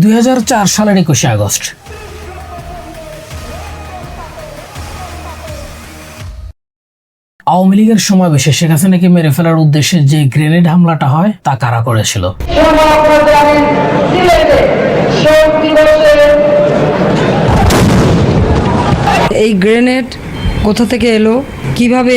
দুই হাজার চার সালের একুশে আগস্ট। আওয়ামী লীগের সমাবেশে শেখ হাসিনাকে মেরে ফেলার উদ্দেশ্যে যে গ্রেনেড হামলাটা হয়, তা কারা করেছিল? এই গ্রেনেড কোথা থেকে এলো কীভাবে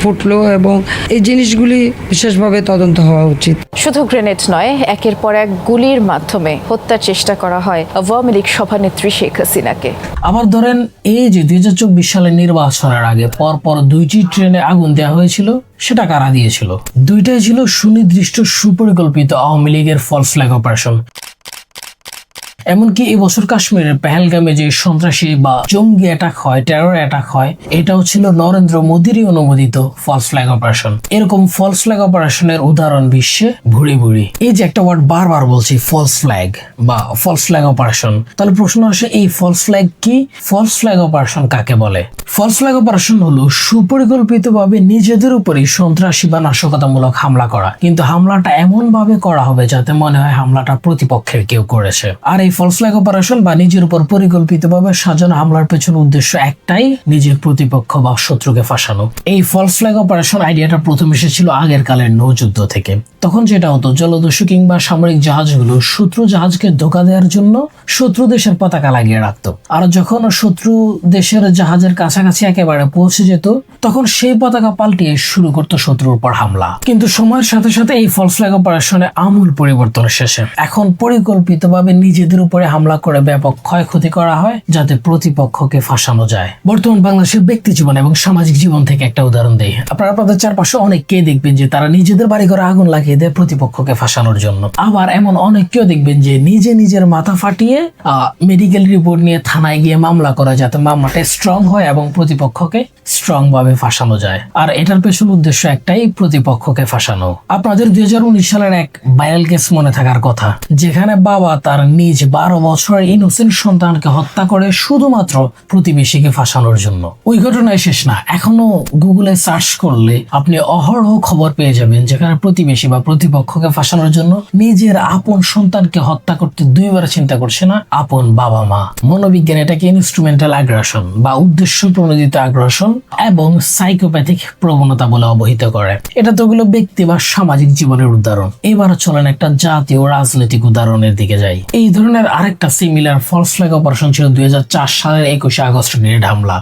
ফুটলো এবং এই জিনিসগুলি বিশেষভাবে তদন্ত হওয়া উচিত। শুধু গ্রেনেড নয় একের পর এক গুলির মাধ্যমে হত্যার চেষ্টা করা হয় আওয়ামী লীগ সভানেত্রী শেখ হাসিনাকে। আবার ধরেন এই যে দুই হাজার চব্বিশ সালের নির্বাচনের আগে পরপর দুইটি ট্রেনে আগুন দেওয়া হয়েছিল সেটা কারা দিয়েছিল? দুইটাই ছিল সুনির্দিষ্ট সুপরিকল্পিত আওয়ামী লীগের ফলস ফ্ল্যাগ অপারেশন এমনকি এবছর কাশ্মীরের পেহেলগামে যে সন্ত্রাসী বা জঙ্গি অ্যাটাক হয় টেরর অ্যাটাক হয়, এটাও ছিল নরেন্দ্র মোদীরই অনুমোদিত ফলস ফ্ল্যাগ অপারেশন এরকম ফলস ফ্ল্যাগ অপারেশনের উদাহরণ বিশ্বে ভুড়ি ভুড়ি এই যে একটা ওয়ার্ড বারবার বলছি ফলস ফ্ল্যাগ বা ফলস ফ্ল্যাগ অপারেশন তাহলে প্রশ্ন আসে, এই ফলস ফ্ল্যাগ কি? ফলস ফ্ল্যাগ অপারেশন কাকে বলে? ফলস ফ্ল্যাগ অপারেশন হলো সুপরিকল্পিতভাবে নিজেদের উপরই সন্ত্রাসী বা নাশকতামূলক হামলা করা। কিন্তু হামলাটা এমন ভাবে করা হবে যাতে মনে হয় হামলাটা প্রতিপক্ষের কেউ করেছে। আর এই ফলস ফ্ল্যাগ অপারেশন বা নিজের উপর পরিকল্পিতভাবে সাজানো হামলার পেছনে উদ্দেশ্য একটাই, নিজের প্রতিপক্ষ বা শত্রুকে ফাঁসানো। এই ফলস ফ্ল্যাগ অপারেশন আইডিয়াটা প্রথম এসেছিল আগের কালের নৌযুদ্ধ থেকে। তখন যেটা হতো, জলদস্যু কিংবা সামরিক জাহাজগুলো শত্রু জাহাজকে ধোকা দেওয়ার জন্য শত্রু দেশের পতাকা লাগিয়ে রাখতো। আর যখন শত্রু দেশের জাহাজের কাছাকাছি একেবারে পৌঁছে যেত, তখন সেই পতাকা পাল্টিয়ে শুরু করতো শত্রুর উপর হামলা। কিন্তু সময়ের সাথে সাথে এই ফলস ফ্ল্যাগ অপারেশনে আমূল পরিবর্তন এসেছে। এখন পরিকল্পিতভাবে নিজেদের উপরে হামলা করে ব্যাপক ক্ষয়ক্ষতি করা হয়, যাতে প্রতিপক্ষকে ফাঁসানো যায়। বর্তমান বাংলাদেশের ব্যক্তি জীবন এবং সামাজিক জীবন থেকে একটা উদাহরণ দেই। আপনারা আপনাদের চারপাশে অনেককেই দেখবেন যে তারা নিজেদের বাড়ি ঘরে আগুন লাগিয়ে দেয় প্রতিপক্ষকে ফাঁসানোর জন্য। আবার এমন অনেককেও দেখবেন যে নিজে নিজের মাথা ফাটিয়ে মেডিকেল রিপোর্ট নিয়ে থানায় গিয়ে মামলা করা যাতে মামলাটা স্ট্রং হয় এবং প্রতিপক্ষকে স্ট্রং ভাবে ফাঁসানো যায়। আর এটার পেছন উদ্দেশ্য একটাই, প্রতিপক্ষকে ফাঁসানো। আপনাদের দুই হাজার উনিশ সালের এক ভাইরাল কেস মনে থাকার কথা, যেখানে বাবা তার নিজ বারো বছরের ইনোসেন্ট সন্তানকে হত্যা করে শুধুমাত্র প্রতিবেশীকে ফাঁসানোর জন্য। ওই ঘটনায় শেষ না, এখনও গুগলে সার্চ করলে আপনি অহরহ খবর পেয়ে যাবেন, যেখানে প্রতিবেশী বা প্রতিপক্ষকে ফাঁসানোর জন্য নিজের আপন সন্তানকে হত্যা করতে দুইবার চিন্তা করছে না আপন বাবা মা। মনোবিজ্ঞান এটাকে ইনস্ট্রুমেন্টাল আগ্রাসন বা উদ্দেশ্য প্রণোদিত আগ্রাসন এবং সাইকোপ্যাথিক প্রবণতা বলে অবহিত করে। এটা তো ওগুলো ব্যক্তি বা সামাজিক জীবনের উদাহরণ। এবার চলেন একটা জাতীয় রাজনৈতিক উদাহরণের দিকে যাই। এই ধরনের আরেকটা সিমিলার ফলস ফ্ল্যাগ অপারেশন ছিল দুই হাজার চার সালের একুশে আগস্ট নিয়ে হামলা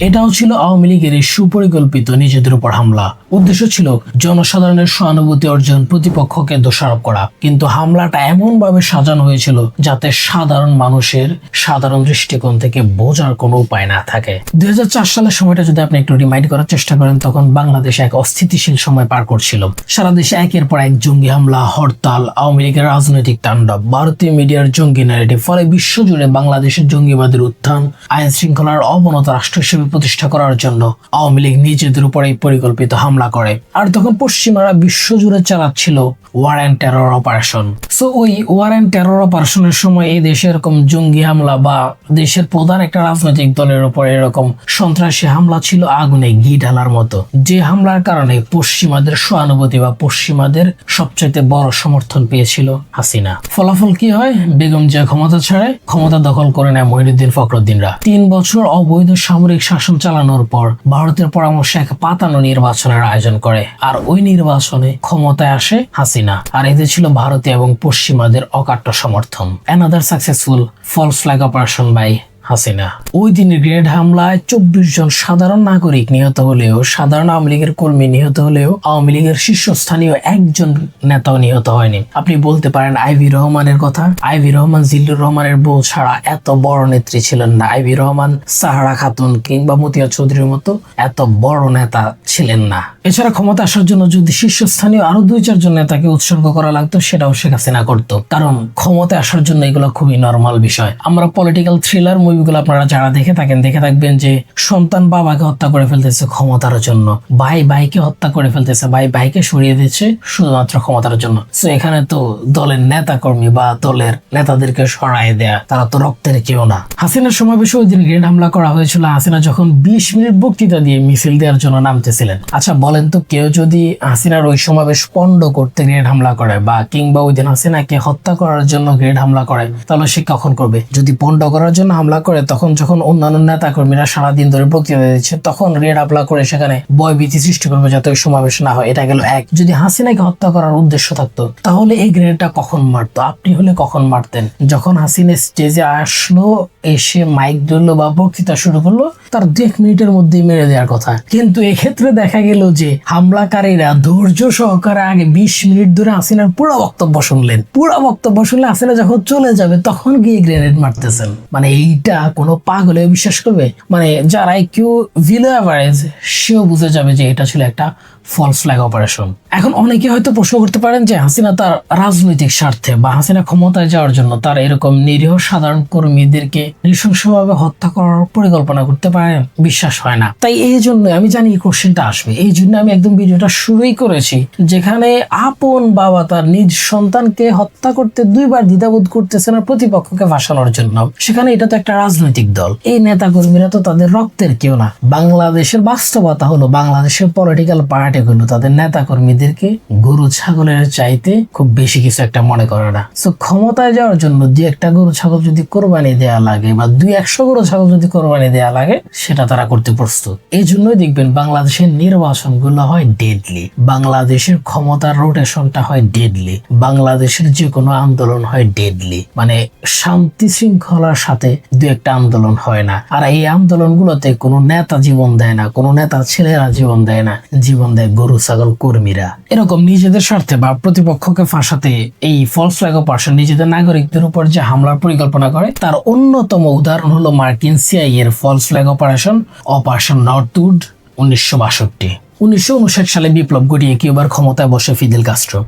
এটাও ছিল আওয়ামী লীগের সুপরিকল্পিত নিজেদের উপর হামলা। উদ্দেশ্য ছিল জনসাধারণের সহানুভূতি অর্জন প্রতিপক্ষকে দোষারোপ করা। কিন্তু হামলাটা এমন ভাবে সাজানো হয়েছিল যাতে সাধারণ মানুষের সাধারণ দৃষ্টিকোণ থেকে বোঝার কোনো উপায় না থাকে। দুই সালের সময়টা যদি আপনি একটু রিমাইন্ড করার চেষ্টা করেন, তখন বাংলাদেশ এক অস্থিতিশীল সময় পার করছিল। সারা দেশে একের পর এক জঙ্গি হামলা, হরতাল, আওয়ামী লীগের রাজনৈতিক তাণ্ডব, ভারতীয় মিডিয়ার জঙ্গি ন্যারেটিভ ফলে বিশ্বজুড়ে বাংলাদেশের জঙ্গিবাদের উত্থান আইন শৃঙ্খলার অবনত রাষ্ট্র হিসেবে প্রতিষ্ঠা করার জন্য আওয়ামী লীগ নিজেদের উপর পরিকল্পিত হামলা করে। আর তখন পশ্চিমারা বিশ্বজুড়ে চালাচ্ছিল war and terror operation so ওই ওয়ার অ্যান্ড টেরর অপারেশনের সময় এই দেশে এরকম জঙ্গি হামলা বা দেশের প্রধান একটা রাজনৈতিক দলের উপর এরকম সন্ত্রাসী হামলা ছিল আগুনে ঘি ঢালার মতো। যে হামলার কারণে পশ্চিমাদের সহানুভূতি বা পশ্চিমাদের সবচাইতে বড় সমর্থন পেয়েছিল হাসিনা। ফলাফল কি হয়? বেগম জিয়া ক্ষমতা ছাড়ে, ক্ষমতা দখল করে নেয় মহিনুদ্দিন ফখরুদ্দিনরা। তিন বছর অবৈধ সামরিক শাসন চালানোর পর ভারতের পরামর্শে এক পাতানো নির্বাচনের আয়োজন করে। আর ওই নির্বাচনে ক্ষমতায় আসে হাসিনা। আর এতে ছিল ভারতীয় এবং পশ্চিমাদের অকাট্য সমর্থন। Another successful false flag operation by Hasina. ওই দিনের গ্রেনেড হামলায় চব্বিশ জন সাধারণ নাগরিক নিহত হলেও, সাধারণ আওয়ামী লীগের কর্মী নিহত হলেও আওয়ামী লীগের শীর্ষস্থানীয় একজন নেতাও নিহত হয়নি। আপনি বলতে পারেন আইভি রহমানের কথা? আইভি রহমান জিল্লুর রহমানের বউ ছাড়া এত বড় নেত্রী ছিলেন না। আইভি রহমান, সাহারা খাতুন কিংবা মতিয়া চৌধুরীর মতো এত বড় নেতা ছিলেন না। এছাড়া ক্ষমতা আসার জন্য যদি শীর্ষস্থানীয় আরও দুই চারজন নেতাকে উৎসর্গ করা লাগতো, সেটাও শেখ হাসিনা করতো। কারণ ক্ষমতা আসার জন্য এগুলো খুবই নর্মাল বিষয়। আমরা পলিটিক্যাল থ্রিলার মুভি মুভিগুলো আপনারা যারা দেখে থাকেন, দেখে থাকবেন যে সন্তান বাবাকে হত্যা করে ফেলতেছে ক্ষমতার জন্য। ভাই ভাইকে হত্যা করে ফেলতেছে, ভাই ভাইকে সরিয়ে দিচ্ছে শুধুমাত্র ক্ষমতার জন্য। তো এখানে তো দলের নেতা কর্মী বা দলের নেতাদেরকে সরায় দেয়া, তারা তো রক্তের কেউ না। হাসিনার সমাবেশে ওই দিন গ্রেড হামলা করা হয়েছিল। হাসিনা যখন বিশ মিনিট বক্তৃতা দিয়ে মিছিল দেওয়ার জন্য নামতেছিলেন। আচ্ছা বলেন তো কেউ যদি হাসিনার ওই সমাবেশ পণ্ড করতে গ্রেড হামলা করে বা কিংবা ওই দিন হাসিনাকে হত্যা করার জন্য গ্রেড হামলা করে, তাহলে সে কখন করবে? যদি পণ্ড করার জন্য হামলা করে তখন যখন অন্যান্য নেতা কর্মীরা সারাদিন ধরে বক্তৃতা দিচ্ছে, তখন গ্রেড হামলা করে সেখানে ভয়ভীতি সৃষ্টি করবে যাতে ওই সমাবেশ না হয়। এটা গেল এক। যদি হাসিনাকে হত্যা করার উদ্দেশ্য থাকতো, তাহলে এই গ্রেনেডটা কখন মারতো? আপনি হলে কখন মারতেন? যখন হাসিনা স্টেজে আসলো, এসে মাইক ধরলো বা বক্তৃতা শুরু করল, তার দু এক মিনিটের মধ্যেই মেরে দেওয়ার কথা। কিন্তু এক্ষেত্রে দেখা গেল যে হামলাকারীরা ধৈর্য সহকারে আগে বিশ মিনিট ধরে হাসিনার পুরো বক্তব্য শুনলেন। পুরো বক্তব্য শুনলে হাসিনা যখন চলে যাবে, তখন গিয়ে গ্রেনেড মারতেছেন। মানে এইটা কোনো পাগলে বিশ্বাস করবে? মানে যারা কেউ ভিলো অ্যাভারেজ সেও বুঝে যাবে যে এটা ছিল একটা ফলস ফ্ল্যাগ অপারেশন এখন অনেকে হয়তো প্রশ্ন করতে পারেন যে হাসিনা তার রাজনৈতিক স্বার্থে বা হাসিনা ক্ষমতায় যাওয়ার জন্য তার এরকম নিরীহ সাধারণ কর্মীদেরকে নৃশংসভাবে হত্যা করার পরিকল্পনা করতে পারেন বিশ্বাস হয় না। তাই এই জন্য আমি জানি এই কোশ্চেনটা আসবে। এই জন্য আমি একদম ভিডিওটা শুরুই করেছি, যেখানে আপন বাবা তার নিজ সন্তানকে হত্যা করতে দুইবার দ্বিধাবোধ করতেছে না প্রতিপক্ষকে ভাসানোর জন্য। সেখানে এটা তো একটা রাজনৈতিক দল। এই নেতা কর্মীরা তো তাদের রক্তের কেউ না। বাংলাদেশের বাস্তবতা হলো বাংলাদেশের পলিটিক্যাল পার্টিগুলো তাদের নেতা কর্মীদেরকে গরু ছাগলের চাইতে খুব বেশি কিছু একটা মনে করে না। তো ক্ষমতায় যাওয়ার জন্য দুই একটা গরু ছাগল যদি কোরবানি দেয়া লাগে বা দুই একশো গরু ছাগল যদি কোরবানি দেয়া লাগে, সেটা তারা করতে প্রস্তুত। এই জন্যই দেখবেন বাংলাদেশের নির্বাচনগুলো হয় ডেডলি বাংলাদেশের ক্ষমতার রোটেশনটা হয় ডেডলি বাংলাদেশের যে কোনো আন্দোলন হয় ডেডলি মানে শান্তি শৃঙ্খলার সাথে দু একটা আন্দোলন হয় না। আর এই আন্দোলনগুলোতে কোনো নেতা জীবন দেয় না, কোনো নেতা ছেলেরা জীবন দেয় না, জীবন দেয় গরু, ছাগল, কর্মীরা। এরকম নিজেদের স্বার্থে বা প্রতিপক্ষকে ফাঁসাতে এই ফলস ফ্ল্যাগ অপারেশন নিজেদের নাগরিকদের উপর যে হামলার পরিকল্পনা করে, তার অন্যতম উদাহরণ হলো মার্কিন সিআই এর false flag operation operation Northwood উনিশশো বাষট্টি। উনিশশো সালে বিপ্লব ঘটিয়ে কিউবার ক্ষমতায় বসে ফিদেল কাস্ট্রো।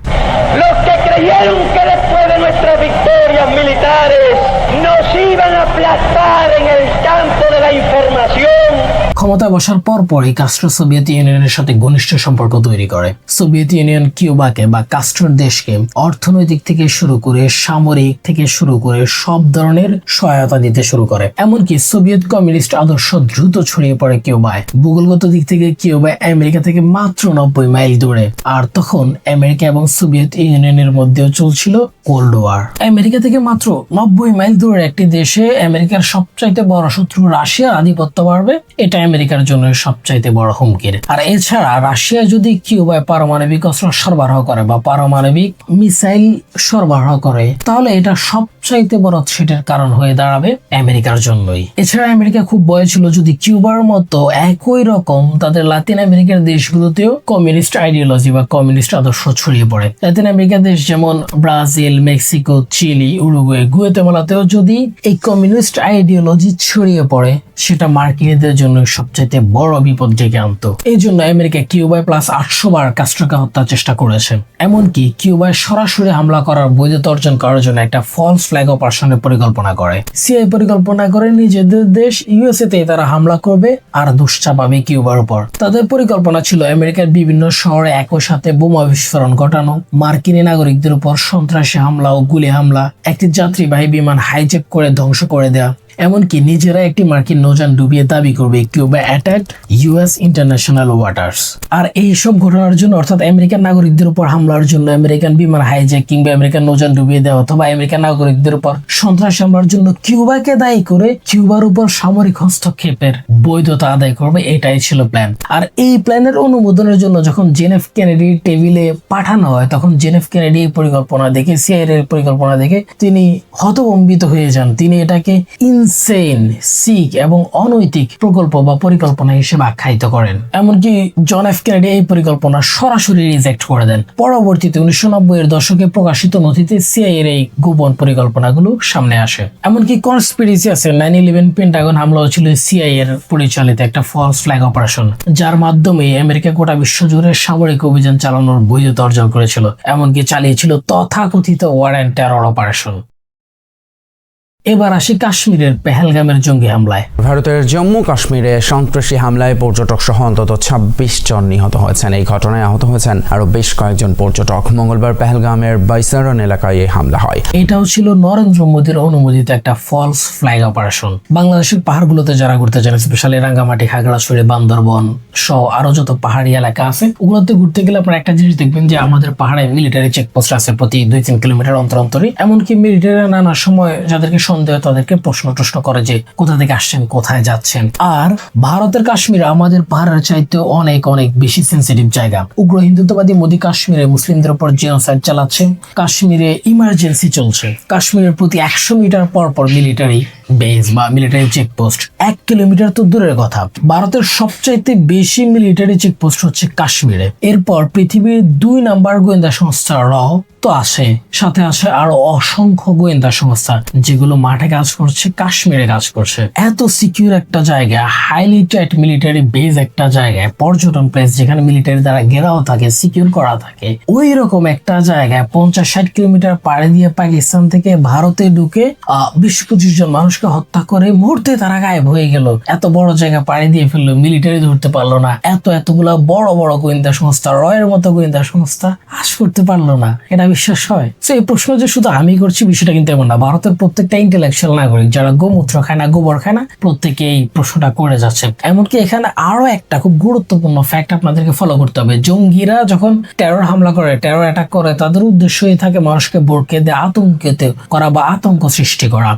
victorias. ক্ষমতায় বসার পর পরই কাস্ট্রো সোভিয়েত ইউনিয়নের সাথে ঘনিষ্ঠ সম্পর্ক তৈরি করে। সোভিয়েত ইউনিয়ন কিউবাকে বা কাস্ট্রোর দেশকে অর্থনৈতিক থেকে শুরু করে সামরিক থেকে শুরু করে সব ধরনের সহায়তা দিতে শুরু করে। এমনকি সোভিয়েত কমিউনিস্ট আদর্শ দ্রুত ছড়িয়ে পড়ে কিউবায়। ভূগোলগত দিক থেকে কিউবা আমেরিকা থেকে মাত্র নব্বই মাইল দূরে। আর তখন আমেরিকা এবং সোভিয়েত ইউনিয়নের মধ্যেও চলছিল কোল্ড ওয়ার। আমেরিকা থেকে মাত্র নব্বই মাইল দূরের একটি দেশে আমেরিকার সবচাইতে বড় শত্রু রাশিয়ার আধিপত্য বাড়বে। এটা আমেরিকার জন্য সবচাইতে বড় হুমকির। আর এছাড়া রাশিয়া যদি কিউবায় পারমাণবিক অস্ত্র সরবরাহ করে বা পারমাণবিক মিসাইল সরবরাহ করে, তাহলে এটা সবচাইতে বড় থ্রেটের কারণ হয়ে দাঁড়াবে আমেরিকার জন্যই। এছাড়া আমেরিকা খুব ভয় ছিল যদি কিউবার মতো একই রকম তাদের লাতিন আমেরিকার দেশগুলোতেও কমিউনিস্ট আইডিওলজি বা কমিউনিস্ট আদর্শ ছড়িয়ে পড়ে। লাতিন আমেরিকার দেশ যেমন ব্রাজিল, মেক্সিকো, চিলি, উরুগুয়ে, গুয়েতেমালাতেও যদি এই কমিউনিস্ট আইডিওলজি ছড়িয়ে পড়ে সেটা মার্কিনীদের জন্য সবচাইতে বড় বিপদ ডেকে আনতো। এই জন্য আমেরিকা কিউবায় প্লাস আটশো বার কাস্ট্রোকে হত্যার চেষ্টা করেছে। এমনকি কিউবায় সরাসরি হামলা করার বৈধতা অর্জন করার জন্য একটা ফলস ফ্ল্যাগ অপারেশনের পরিকল্পনা করে। সিআই পরিকল্পনা করে নিজেদের দেশ ইউএসএ তে তারা হামলা করবে আর দুষ চাপাবে কিউবার উপর। তাদের পরিকল্পনা ছিল আমেরিকার বিভিন্ন শহরে একই সাথে বোমা বিস্ফোরণ ঘটানো, মার্কিনী নাগরিকদের উপর সন্ত্রাসী হামলা ও গুলি হামলা, একটি যাত্রীবাহী বিমান হাইজ্যাক করে ধ্বংস করে দেওয়া এমনকি নিজেরা একটি মার্কিন নৌযান ডুবিয়ে দাবি করবে Cuba attack US international waters. আর এই সব ঘটনার জন্য অর্থাৎ আমেরিকান নাগরিকদের উপর হামলার জন্য আমেরিকান বিমান হাইজ্যাক কিংবা আমেরিকান নৌযান ডুবিয়ে দেওয়া অথবা আমেরিকান নাগরিকদের উপর সন্ত্রাস হামলার জন্য কিউবাকে দায়ী করে কিউবার উপর সামরিক হস্তক্ষেপের বৈধতা আদায় করবে, এটাই ছিল প্ল্যান আর এই প্ল্যানের অনুমোদনের জন্য যখন জেনেফ কেনেডি টেবিলে পাঠানো হয়, তখন জেনেফ কেনেডি পরিকল্পনা দেখে, সিআইএর এর পরিকল্পনা দেখে তিনি হতভম্বিত হয়ে যান। তিনি এটাকে ইনসেন সিক এবং অনৈতিক প্রকল্প বা পরিকল্পনা হিসেবে আখ্যায়িত করেন। এমনকি জন এফ কেনেডি এই পরিকল্পনা সরাসরি রিজেক্ট করে দেন। পরবর্তীতে উনিশশো নব্বই এর দশকে প্রকাশিত নথিতে সিআই এর এই গোপন পরিকল্পনাগুলো সামনে আসে। এমনকি কনস্পিরেসি আছে নাইন ইলেভেন পেন্টাগন হামলাও ছিল সিআই এর পরিচালিত একটা ফলস ফ্ল্যাগ অপারেশন যার মাধ্যমে আমেরিকা গোটা বিশ্বজুড়ে সামরিক অভিযান চালানোর বৈধতা অর্জন করেছিল। এমনকি চালিয়েছিল তথাকথিত ওয়ার অ্যান্ড টেরর অপারেশন এবার আসি কাশ্মীরের পেহেলগামের জঙ্গি হামলায়। ভারতের জম্মু কাশ্মীরে সন্ত্রাসী হামলায় পর্যটক সহ অন্তত ছাব্বিশ জন নিহত হয়েছেন। এই ঘটনায় আহত হয়েছেন আরও বেশ কয়েকজন পর্যটক। মঙ্গলবার পেহেলগামের বাইসারন এলাকায় এই হামলা হয়। এটাও ছিল নরেন্দ্র মোদীর অনুমোদিত একটা ফলস ফ্ল্যাগ অপারেশন বাংলাদেশের পাহাড়গুলোতে যারা ঘুরতে যান স্পেশালি রাঙ্গামাটি খাগড়াছড়ি বান্দরবন সহ আরও যত পাহাড়ি এলাকা আছে ওগুলোতে ঘুরতে গেলে আপনারা একটা জিনিস দেখবেন যে আমাদের পাহাড়ে মিলিটারি চেকপোস্ট আছে প্রতি দুই তিন কিলোমিটার অন্তর অন্তরই। এমনকি মিলিটারি নানা সময় যাদেরকে সন্দেহ তাদেরকে প্রশ্ন টশ্ন করে যে কোথা থেকে আসছেন, কোথায় যাচ্ছেন। আর ভারতের কাশ্মীর আমাদের পাহাড়ের চাইতে অনেক অনেক বেশি সেন্সিটিভ জায়গা। উগ্র হিন্দুত্ববাদী মোদী কাশ্মীরে মুসলিমদের উপর জেনোসাইড চালাচ্ছে। কাশ্মীরে ইমার্জেন্সি চলছে। কাশ্মীরের প্রতি একশো মিটার পর পর মিলিটারি বেস বা মিলিটারি চেকপোস্ট এক কিলোমিটার তো দূরের কথা। ভারতের সবচাইতে বেশি মিলিটারি চেকপোস্ট হচ্ছে কাশ্মীরে। এরপর পৃথিবীর দুই নাম্বার গোয়েন্দা সংস্থা র তো আসে সাথে আসে আরও অসংখ্য গোয়েন্দা সংস্থা, যেগুলো মাঠে কাজ করছে, কাশ্মীরে কাজ করছে। এত সিকিউর একটা জায়গা হাইলি টাইট মিলিটারি বেস একটা জায়গায় পর্যটন প্লেস যেখানে মিলিটারি দ্বারা ঘেরাও থাকে সিকিউর করা থাকে। ওই রকম একটা জায়গায় পঞ্চাশ ষাট কিলোমিটার পাড়ে দিয়ে পাকিস্তান থেকে ভারতে ঢুকে বিশ পঁচিশ জন মানুষকে হত্যা করে মুহূর্তে তারা গায়েব হয়ে গেল। এত বড় জায়গা পাড়ি দিয়ে ফেলল মিলিটারি ধরতে পারল না। এত এতগুলা বড় বড় গোয়েন্দা সংস্থা, রয়ের মতো গোয়েন্দা সংস্থা আশ করতে পারল না। এটা বিশ্বাস হয়? তো এই প্রশ্ন যে শুধু আমি করছি, বিষয়টা কিন্তু এমন না। ভারতের প্রত্যেকটা ইন্টেলেকচুয়াল নাগরিক, যারা গোমূত্র খায় না, গোবর খায় না প্রত্যেকে এই প্রশ্নটা করে যাচ্ছে। এমনকি এখানে আরও একটা খুব গুরুত্বপূর্ণ ফ্যাক্ট আপনাদেরকে ফলো করতে হবে। জঙ্গিরা যখন টেরর হামলা করে টেরর অ্যাটাক করে, তাদের উদ্দেশ্যই থাকে মানুষকে বোরকে দেয় আতঙ্কিত করা বা আতঙ্ক সৃষ্টি করা।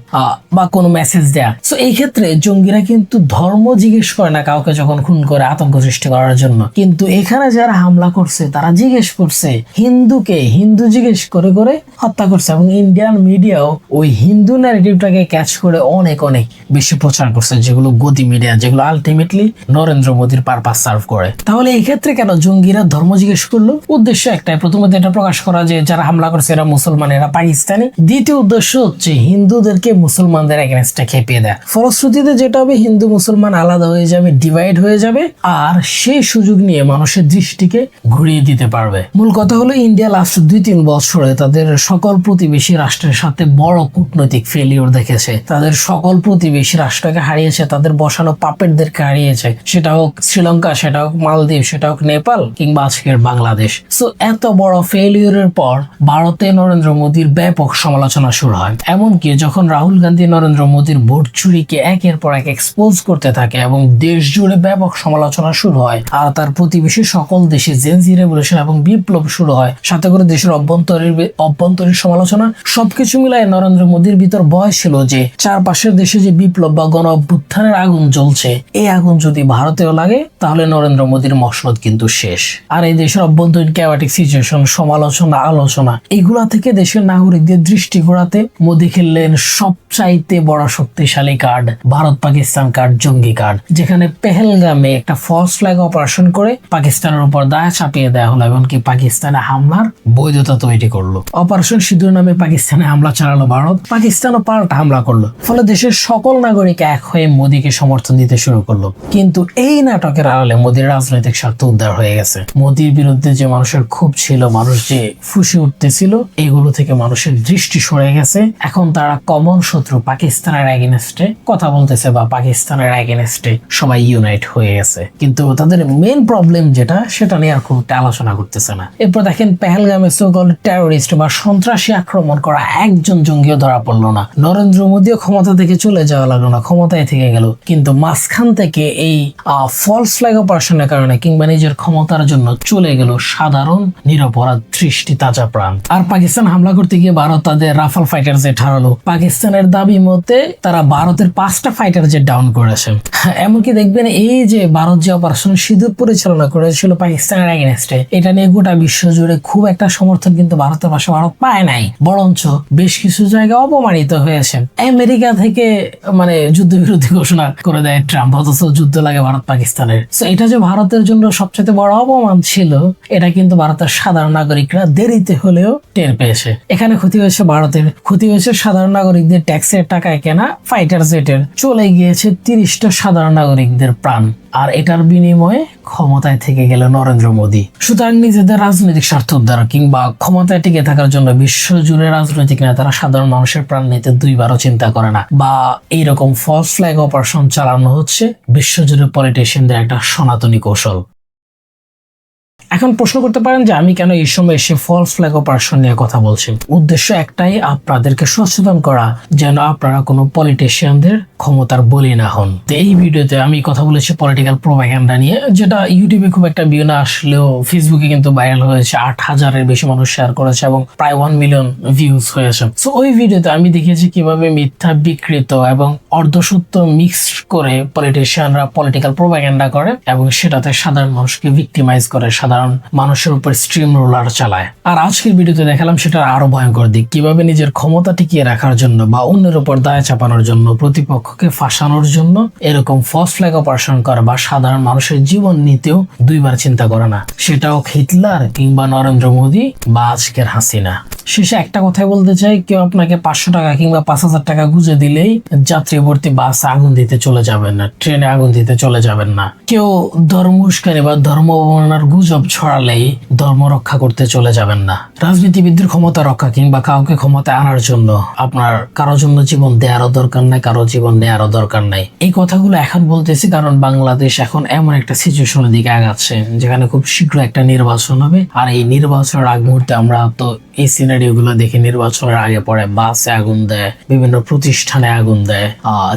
বা কোনো মেসেজ দেয়া। তো এই ক্ষেত্রে জঙ্গিরা কিন্তু ধর্ম জিজ্ঞেস করে না কাউকে যখন খুন করে আতঙ্ক সৃষ্টি করার জন্য। কিন্তু এখানে যারা হামলা করছে, তারা জিজ্ঞেস করছে, হিন্দুকে? হিন্দু জিজ্ঞেস করে করে হত্যা করছে এবং ইন্ডিয়ান মিডিয়াও ওই হিন্দু ন্যারেটিভটাকে ক্যাচ করে অনেক অনেক বেশি প্রচার করছে, যেগুলো গতি মিডিয়া যেগুলো আলটিমেটলি নরেন্দ্র মোদীর পারপাস সার্ভ করে। তাহলে এই ক্ষেত্রে কেন জঙ্গিরা ধর্ম জিজ্ঞেস করল? উদ্দেশ্য একটাই। প্রথমত এটা প্রকাশ করা যে, যারা হামলা করছে, এরা মুসলমান, এরা পাকিস্তানি। দ্বিতীয় উদ্দেশ্য হচ্ছে হিন্দুদেরকে মুসলমানদের এগেনস্টে খেপিয়ে দেয়। ফলশ্রুতিতে যেটা হবে, হিন্দু, মুসলমান আলাদা হয়ে যাবে ডিভাইড হয়ে যাবে, আর সেই সুযোগ নিয়ে মানুষের দৃষ্টিকে ঘুরিয়ে দিতে পারবে। মূল কথা হলো, ইন্ডিয়া লাস্ট দুই তিন বছরে তাদের সকল প্রতিবেশী রাষ্ট্রের সাথে বড় কূটনৈতিক ফেলিওর দেখেছে। তাদের সকল প্রতিবেশী রাষ্ট্রকে হারিয়েছে, তাদের বসানো পাপেটদেরকে হারিয়েছে। সেটা হোক শ্রীলঙ্কা, সেটা হোক মালদ্বীপ, সেটা হোক নেপাল, কিংবা আজকের বাংলাদেশ। সো এত বড় ফেলিওরের পর ভারতে নরেন্দ্র মোদীর ব্যাপক সমালোচনা শুরু হয়। এমনকি যখন রাহুল গান্ধী, নরেন্দ্র মোদীর ভোট চুরিকে একের পর এক এক্সপোজ করতে থাকে এবং দেশ জুড়ে ব্যাপক সমালোচনা শুরু হয়। আর তার প্রতিবেশী সকল দেশে জেনজি রেভলিউশন এবং বিপ্লব শুরু হয়। সাথে করে দেশের অভ্যন্তরীণ অভ্যন্তরীণ সমালোচনা সবকিছু মিলায় নরেন্দ্র মোদীর ভিতর ভয় ছিল যে, চারপাশের দেশে যে বিপ্লব বা গণ অভ্যুত্থানের আগুন জ্বলছে, এই আগুন যদি ভারতেও লাগে, তাহলে নরেন্দ্র মোদীর মসনদ কিন্তু শেষ। আর এই দেশের অভ্যন্তরীণ ক্যাওয়াটিক সিচুয়েশন সমালোচনা, আলোচনা, এগুলা থেকে দেশের নাগরিকদের দৃষ্টি ঘোরাতে মোদী খেললেন সবচাইতে বড় শক্তিশালী কার্ড ভারত পাকিস্তান কার্ড জঙ্গি কার্ড যেখানে পেহেলগামে একটা ফলস ফ্ল্যাগ অপারেশন করে পাকিস্তানের উপর দায় চাপিয়ে দেওয়া হলো, এমনকি পাকিস্তানে হামলার বৈধতা তৈরি করল। অপারেশন সিঁদুর নামে পাকিস্তানে হামলা চালালো ভারত, পাকিস্তানও পাল্টা হামলা করল। ফলে দেশের সকল নাগরিক এক হয়ে মোদীকে সমর্থন দিতে শুরু করল। কিন্তু এই নাটকের আড়ালে মোদীর রাজনৈতিক স্বার্থ উদ্ধার হয়ে গেছে। মোদীর বিরুদ্ধে যে মানুষের ক্ষোভ ছিল, মানুষ যে ফুসে উঠতেছিল, এগুলো থেকে মানুষের দৃষ্টি সরে গেছে। এখন তারা কমন শত্রু পাকিস্তানের এগেনস্টে কথা বলতেছে বা পাকিস্তানের এগেনস্টে সবাই ইউনাইট হয়ে গেছে। কিন্তু তাদের মেন প্রবলেম যেটা, সেটা নিয়ে আর খুব আলোচনা করতেছে না। এরপর দেখেন পেহেলগামে সোকল টেরোরিস্ট বা সন্ত্রাসী আক্রমণ করা একজন জঙ্গিও ধরা পড়ল না। নরেন্দ্র মোদীও ক্ষমতা থেকে চলে যাওয়া লাগল না, ক্ষমতায় থেকে গেল। কিন্তু মাঝখান থেকে এই ফলস ফ্ল্যাগ অপারেশনের কারণে কিংবা নিজের ক্ষমতার জন্য চলে গেল সাধারণ, নিরপরাধ, দৃষ্টি তাজা প্রাণ। আর পাকিস্তান হামলা করতে গিয়ে ভারত তাদের রাফাল ফাইটার জেট হারালো পাকিস্তানের দাবি মতে তারা ভারতের পাঁচটা ফাইটার জেট ডাউন করেছে। এমনকি দেখবেন এই যে ভারত যে অপারেশন সিঁদুর পরিচালনা করেছিল পাকিস্তানের এগেনস্টে এটা নিয়ে গোটা বিশ্ব জুড়ে খুব একটা সমর্থন কিন্তু ভারতের পাশে ভারত পায় নাই। বরঞ্চ বেশ কিছু জায়গায় অপমানিত হয়েছে। আমেরিকা থেকে মানে যুদ্ধবিরোধী ঘোষণা করে দেয় ট্রাম্প, অথচ যুদ্ধ লাগে ভারত পাকিস্তানের। তো এটা যে ভারতের জন্য সবচেয়ে বড় অপমান ছিল, এটা কিন্তু ভারতের সাধারণ নাগরিকরা দেরিতে হলেও টের পেয়েছে। এখানে ক্ষতি হয়েছে ভারতের, ক্ষতি হয়েছে সাধারণ নাগরিকদের ট্যাক্সের টাকায়। কেনা ফাইটার জেটের চলে গিয়েছে তিরিশটা সাধারণ নাগরিকদের প্রাণ। আর এটার বিনিময়ে ক্ষমতায় থেকে গেল নরেন্দ্র মোদী। সুতরাং নিজেদের রাজনৈতিক স্বার্থ উদ্ধার কিংবা ক্ষমতায় টিকে থাকার জন্য বিশ্বজুড়ে রাজনৈতিক নেতারা সাধারণ মানুষের প্রাণ নিতে দুইবারও চিন্তা করে না। বা এইরকম ফলস ফ্ল্যাগ অপারেশন চালানো হচ্ছে বিশ্বজুড়ে পলিটিশিয়ানদের একটা সনাতনী কৌশল। এখন প্রশ্ন করতে পারেন যে আমি কেন এই সময় এসে ফলস ফ্ল্যাগ অপারেশন নিয়ে কথা বলছি? উদ্দেশ্য একটাই, আপনাদেরকে সচেতন করা, যেন আপনারা কোনো পলিটিশিয়ানদের ক্ষমতার বলি না হন। তো এই ভিডিওতে আমি কথা বলেছি পলিটিক্যাল প্রোপাগ্যান্ডা নিয়ে, যেটা ইউটিউবে খুব একটা ভিউ না আসলেও ফেসবুকে কিন্তু ভাইরাল হয়েছে, আট হাজারের বেশি মানুষ শেয়ার করেছে এবং প্রায় ওয়ান মিলিয়ন ভিউজ হয়েছে। সো ওই ভিডিওতে আমি দেখিয়েছি কীভাবে মিথ্যা বিকৃত এবং অর্ধসত্য মিক্সড করে পলিটিশিয়ানরা পলিটিক্যাল প্রোপাগ্যান্ডা করে এবং সেটাতে সাধারণ মানুষকে ভিক্টিমাইজ করে, সাধারণ মানুষের উপর স্ট্রিম রোলার চালায়। আর আজকের ভিডিওতে দেখালাম সেটার আরও ভয়ঙ্কর দিক, কীভাবে নিজের ক্ষমতা টিকিয়ে রাখার জন্য বা অন্যের উপর দায় চাপানোর জন্য প্রতিপক্ষকে ফাঁসানোর জন্য এরকম ফস ফ্ল্যাগ অপারেশন করা বা সাধারণ মানুষের জীবন নিতেও দুইবার চিন্তা করে না। সেটাও হিটলার কিংবা নরেন্দ্র মোদী বা আজকের হাসিনা। শেষে একটা কথাই বলতে চাই, কেউ আপনাকে পাঁচশো টাকা কিংবা পাঁচ হাজার টাকা গুজে দিলেই যাত্রীবর্তী বাসে আগুন দিতে চলে যাবেন না, ট্রেনে আগুন দিতে চলে যাবেন না। কেউ ধর্ম উস্কানি বা ধর্ম অবমাননার গুজব ছড়ালেই ধর্ম রক্ষা করতে চলে যাবেন না। রাজনীতিবিদদের ক্ষমতা রক্ষা কিংবা কাউকে ক্ষমতায় আনার জন্য আপনার কারোর জন্য জীবন দেওয়ারও দরকার নাই, কারও জীবন নেওয়ারও দরকার নাই। এই কথাগুলো এখন বলতেছি কারণ বাংলাদেশ এখন এমন একটা সিচুয়েশনের দিকে আগাচ্ছে, যেখানে খুব শীঘ্র একটা নির্বাচন হবে। আর এই নির্বাচনের আগ মুহূর্তে আমরা তো এই গুলো দেখি নির্বাচনের আগে পরে বাসে আগুন দেয়, বিভিন্ন প্রতিষ্ঠানে আগুন দেয়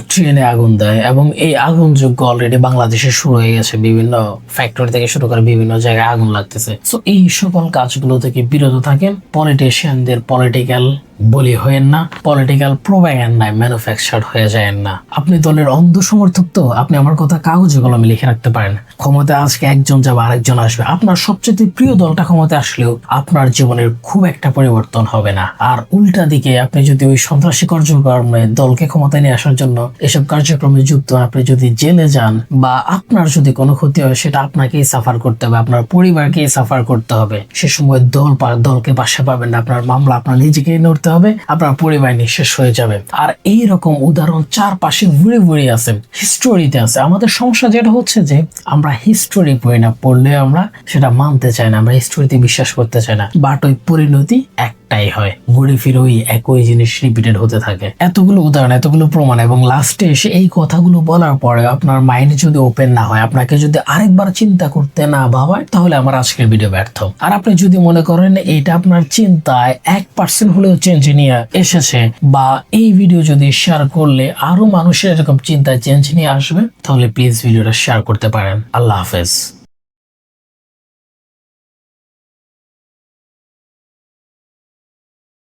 ট্রেনে আগুন দেয় এবং এই আগুন যুগ অলরেডি বাংলাদেশে শুরু হয়ে গেছে। বিভিন্ন ফ্যাক্টরি থেকে শুরু করে বিভিন্ন জায়গায় আগুন লাগতেছে। তো এই সকল কাজগুলো থেকে বিরত থাকেন পলিটিশিয়ানদের পলিটিক্যাল বলি হয়েন না পলিটিক্যাল প্রোপাগ্যান্ডায় ম্যানুফ্যাকচার্ড হয়ে যায়েন না। আপনি দলের অন্ধ সমর্থক তো, আপনি আমার কথা কাগজে কলমে লিখে রাখতে পারেন। ক্ষমতা আজকে একজন যাবে, আরেকজন আসবে। আপনার সবচেয়ে প্রিয় দলটা ক্ষমতা আসলেও আপনার জীবনের খুব একটা পরিবর্তন হবে না। আর উল্টা দিকে আপনি যদি ওই সন্ত্রাসী কার্যক্রমে দলকে ক্ষমতায় নিয়ে আসার জন্য এসব কার্যক্রমে যুক্ত, আপনি যদি জেলে যান বা আপনার যদি কোনো ক্ষতি হয়, সেটা আপনাকেই সাফার করতে হবে, আপনার পরিবারকেই সাফার করতে হবে। সে সময় দল দলকে পাশে পাবেন না, আপনার মামলা, আপনার নিজেকেই নড়তে হবে, আপনার পরিবার নিঃশেষ হয়ে যাবে। আর এই রকম উদাহরণ চারপাশে ঘুরে ঘুরে আছে হিস্টোরিতে আছে। আমাদের সমস্যা যেটা হচ্ছে যে, আমরা হিস্টোরি পড়ি না, পড়লে আমরা সেটা মানতে চাই না, আমরা হিস্টোরিতে বিশ্বাস করতে চাই না। বাট ওই পরিণতি একটাই হয়। ঘুরে ফিরে ওই একই জিনিস রিপিটেড হতে থাকে। এতগুলো উদাহরণ, এতগুলো প্রমাণ এবং লাস্টে এসে এই কথাগুলো বলার পরে আপনার মাইন্ড যদি ওপেন না হয়, আপনাকে যদি আরেকবার চিন্তা করতে না ভাবায়, তাহলে আমার আজকের ভিডিও ব্যর্থ। আর আপনি যদি মনে করেন এটা আপনার চিন্তায় এক পার্সেন্ট হলেও চেঞ্জ নিয়ে এসেছে বা এই ভিডিও যদি শেয়ার করলে আরও মানুষের এরকম চিন্তায় চেঞ্জ নিয়ে আসবে, তাহলে প্লিজ ভিডিওটা শেয়ার করতে পারেন। আল্লাহ হাফেজ।